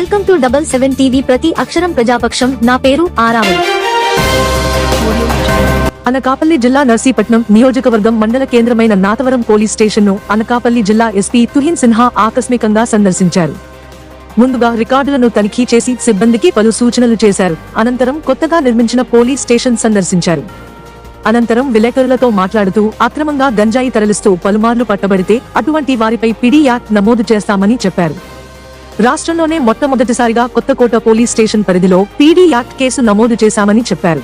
Welcome to double seven TV ప్రతి అక్షరం ప్రజాపక్షం. నా పేరు ఆరావళి అనకాపల్లి జిల్లా నర్సీపట్నం నియోజకవర్గం మండల కేంద్రమైన నాతవరం పోలీస్ స్టేషన్ను అనకాపల్లి జిల్లా ఎస్పీ తుహిన్ సిన్హా ఆకస్మికంగా సందర్శించారు. ముందుగా రికార్డులను తనిఖీ చేసి సిబ్బందికి పలు సూచనలు చేశారు. అనంతరం కొత్తగా నిర్మించిన పోలీస్ స్టేషన్ సందర్శించారు. అనంతరం విలేకరులతో మాట్లాడుతూ అక్రమంగా గంజాయి తరలిస్తూ పలుమార్లు పట్టబడితే అటువంటి వారిపై పిడి యాక్ట్ నమోదు చేస్తామని చెప్పారు. రాష్ట్రంలోనే మొట్టమొదటిసారిగా కొత్తకోట పోలీస్ స్టేషన్ పరిధిలో పీడీ యాక్ట్ కేసు నమోదు చేశామని చెప్పారు.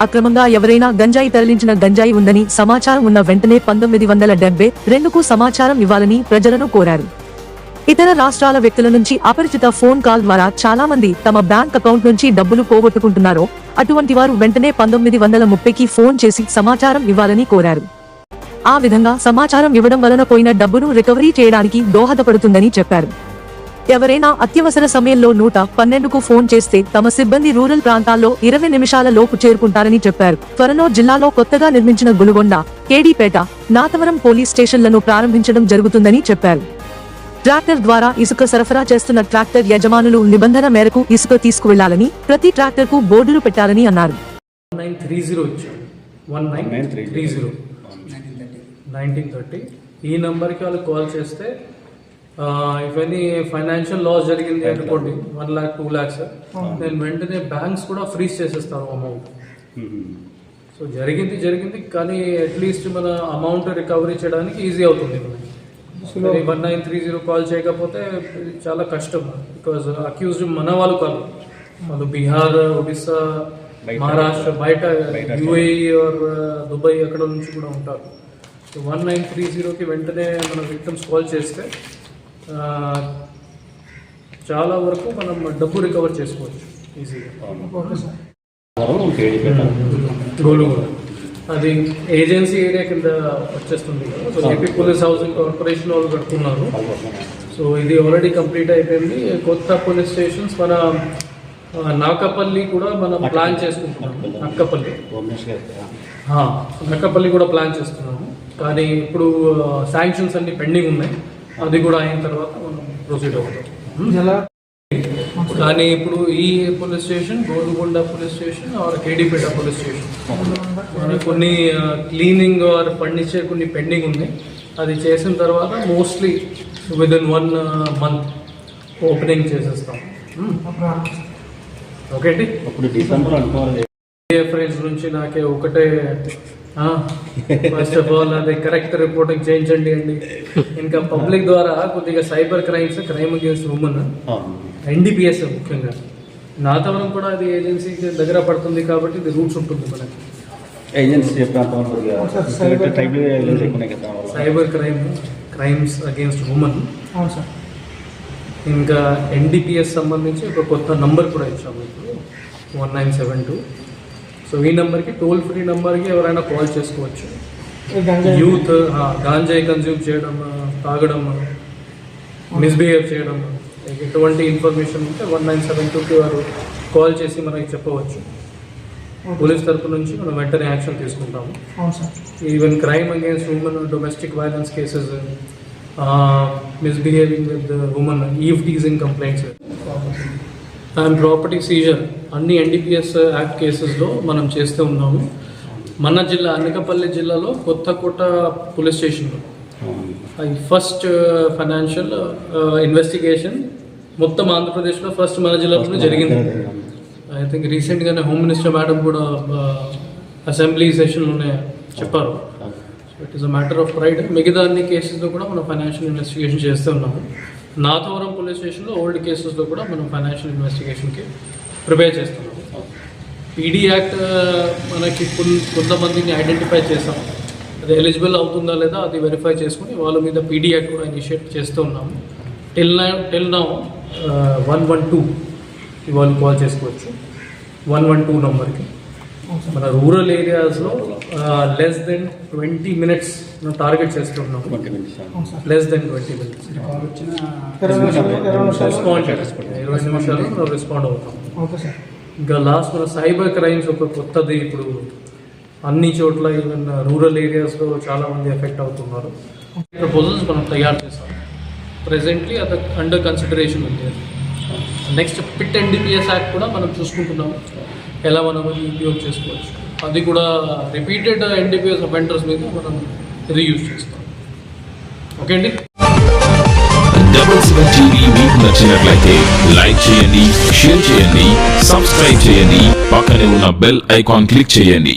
అక్రమంగా ఎవరైనా గంజాయి తరలించిన గంజాయి ఉందని సమాచారం ఉన్న వెంటనే పంతొమ్మిది వందల డెబ్బై రెండుకు సమాచారం ఇవ్వాలని ప్రజలను కోరారు. ఇతర రాష్ట్రాల వ్యక్తుల నుంచి అపరిచిత ఫోన్ కాల్ ద్వారా చాలా మంది తమ బ్యాంక్ అకౌంట్ నుంచి డబ్బులు పోగొట్టుకుంటున్నారో అటువంటి వారు వెంటనే పంతొమ్మిది వందల ముప్పైకి ఫోన్ చేసి సమాచారం ఇవ్వాలని కోరారు. ఆ విధంగా సమాచారం ఇవ్వడం వలన పోయిన డబ్బును రికవరీ చేయడానికి దోహదపడుతుందని చెప్పారు. ఎవరైనా అత్యవసర సమయంలో నూట పన్నెండుకు ఫోన్ చేస్తే తమ సిబ్బంది రూరల్ ప్రాంతాల్లో ఇరవై నిమిషాల లోపు చేరుకుంటారని చెప్పారు. త్వరలో జిల్లాలో కొత్తగా నిర్మించిన గులుగొండ కేడీపేట నాతవరం పోలీస్ స్టేషన్లను ప్రారంభించడం జరుగుతుందని చెప్పారు. ట్రాక్టర్ ద్వారా ఇసుక సరఫరా చేస్తున్న ట్రాక్టర్ యజమానులు నిబంధన మేరకు ఇసుక తీసుకువెళ్ళాలని ప్రతి ట్రాక్టర్కు బోర్డులు పెట్టాలని అన్నారు. ఈ నెంబర్కి వాళ్ళు కాల్ చేస్తే ఇఫ్ ఎనీ ఫైనాన్షియల్ లాస్ జరిగింది అనుకోండి వన్ ల్యాక్ టూ ల్యాక్స్ నేను వెంటనే బ్యాంక్స్ కూడా ఫ్రీజ్ చేసేస్తాను అమౌంట్ సో జరిగింది జరిగింది కానీ అట్లీస్ట్ మన అమౌంట్ రికవరీ చేయడానికి ఈజీ అవుతుంది. మనకి one nine three zero call చేయకపోతే చాలా కష్టం. బికాజ్ అక్యూజ్డ్ మన వాళ్ళు కాదు. వాళ్ళు బీహార్ ఒడిస్సా మహారాష్ట్ర బయట యూఏఈ ఆర్ దుబాయ్ అక్కడ నుంచి కూడా ఉంటారు. సో వన్ నైన్ త్రీ జీరోకి వెంటనే మన విక్టమ్స్ కాల్ చేస్తే చాలా వరకు మనం డబ్బు రికవర్ చేసుకోవచ్చు ఈజీగా. కూడా అది ఏజెన్సీ ఏరియా కింద వచ్చేస్తుంది కదా. So AP police housing corporation వాళ్ళు కట్టుకున్నారు సో ఇది ఆల్రెడీ కంప్లీట్ అయిపోయింది. కొత్త పోలీస్ స్టేషన్స్ మన నాకపల్లి కూడా మనం ప్లాన్ చేసుకుంటున్నాము. నక్కపల్లి నక్కపల్లి కూడా ప్లాన్ చేస్తున్నాము. కానీ ఇప్పుడు శాంక్షన్స్ అన్ని పెండింగ్ ఉన్నాయి. అది కూడా అయిన తర్వాత మనం ప్రొసీడ్ అవుతాం. కానీ ఇప్పుడు ఈ police station Golconda police station R Kedipeta police station కొన్ని క్లీనింగ్ ఆర్ ఫర్నిచర్ కొన్ని పెండింగ్ ఉన్నాయి అది చేసిన తర్వాత mostly with in one month opening చేసేస్తాం. ఓకే అండి? అప్పుడు డిసెంబర్ అనుకోవాలి. ఫ్రెండ్స్ నుంచి నాకే ఒకటే ఫస్ట్ ఆఫ్ ఆల్ అది కరెక్ట్ రిపోర్టింగ్ చేయించండి అండి. ఇంకా పబ్లిక్ ద్వారా కొద్దిగా cyber crimes crime against women NDPS ముఖ్యంగా. నాతవరం కూడా అది ఏజెన్సీకి దగ్గర పడుతుంది కాబట్టి ఇది రూట్స్ ఉంటుంది మనకి. Agency agency cyber crime crimes against women అవును సార్. ఇంకా ఎన్డీపీఎస్ సంబంధించి ఒక కొత్త నంబర్ కూడా ఇచ్చాము. ఇప్పుడు one nine seven two so ఈ నెంబర్కి టోల్ ఫ్రీ నెంబర్కి ఎవరైనా కాల్ చేసుకోవచ్చు. యూత్ గాంజాయి కన్జ్యూమ్ చేయడం తాగడం మిస్బిహేవ్ చేయడం ఎటువంటి ఇన్ఫర్మేషన్ ఉంటే వన్ నైన్ సెవెన్ టూకి వారు కాల్ చేసి మనకి చెప్పవచ్చు. పోలీస్ తరపు నుంచి మనం వెంటనే యాక్షన్ తీసుకుంటాము. Even crime against women domestic violence cases misbehaving with women eve teasing complaints and property seizure అన్ని ఎన్డీపీఎస్ యాక్ట్ కేసెస్లో మనం చేస్తూ ఉన్నాము. మన జిల్లా అనకాపల్లి జిల్లాలో కొత్తకోట పోలీస్ స్టేషన్లో. First uh, financial investigation uh, మొత్తం ఆంధ్రప్రదేశ్లో ఫస్ట్ మన జిల్లాలోనే జరిగింది. ఐ థింక్ రీసెంట్గానే హోమ్ మినిస్టర్ మేడం కూడా uh, అసెంబ్లీ సెషన్లోనే చెప్పారు. It is a matter of pride మిగతా అన్ని కేసెస్లో కూడా మనం ఫైనాన్షియల్ ఇన్వెస్టిగేషన్ చేస్తూ ఉన్నాము. నాథవరం పోలీస్ స్టేషన్లో ఓల్డ్ కేసెస్లో కూడా మనం ఫైనాన్షియల్ ఇన్వెస్టిగేషన్కి ప్రిపేర్ చేస్తున్నాము పీడీ యాక్ట్ మనకి కొన్- కొంతమందిని ఐడెంటిఫై చేసాం. అది ఎలిజిబుల్ అవుతుందా లేదా అది వెరిఫై చేసుకుని వాళ్ళ మీద పీడీ యాక్ట్ కూడా ఇనిషియేట్ చేస్తూ ఉన్నాము. Tell nine tell now one one two ఇవాళ కాల్ చేసుకోవచ్చు. వన్ వన్ టూ నెంబర్కి. మన రూరల్ ఏరియాస్లో లెస్ దెన్ ట్వంటీ మినిట్స్ మనం target sir. Less than twenty minutes respond ఇరవై నిమిషాలు మనం రెస్పాండ్ అవుతాం. Okay sir. ఇంకా లాస్ట్ మన సైబర్ క్రైమ్స్ ఒక కొత్తది. ఇప్పుడు అన్ని చోట్ల ఈవెన్ రూరల్ ఏరియాస్లో చాలా మంది ఎఫెక్ట్ అవుతున్నారు. ప్రపోజల్స్ మనం తయారు చేసాం ప్రెసెంట్లీ అది అండర్ కన్సిడరేషన్ ఉంది. నెక్స్ట్ పిట్ ఎన్డీపీఎస్ యాక్ట్ కూడా మనం చూసుకుంటున్నాము ఎలా మనం యూజ్ చేసుకోవచ్చు? అది కూడా రిపీటెడ్ ఎన్డీపీఎస్ అఫెండర్స్ మీద మనం రీయూజ్ చేస్తాం. ఓకే అండి? డబుల్ సెవెన్ టీవీ మీకు నచ్చినట్లయితే లైక్ చేయండి షేర్ చేయండి సబ్స్క్రైబ్ చేయండి పక్కనే ఉన్న బెల్ ఐకాన్ క్లిక్ చేయండి.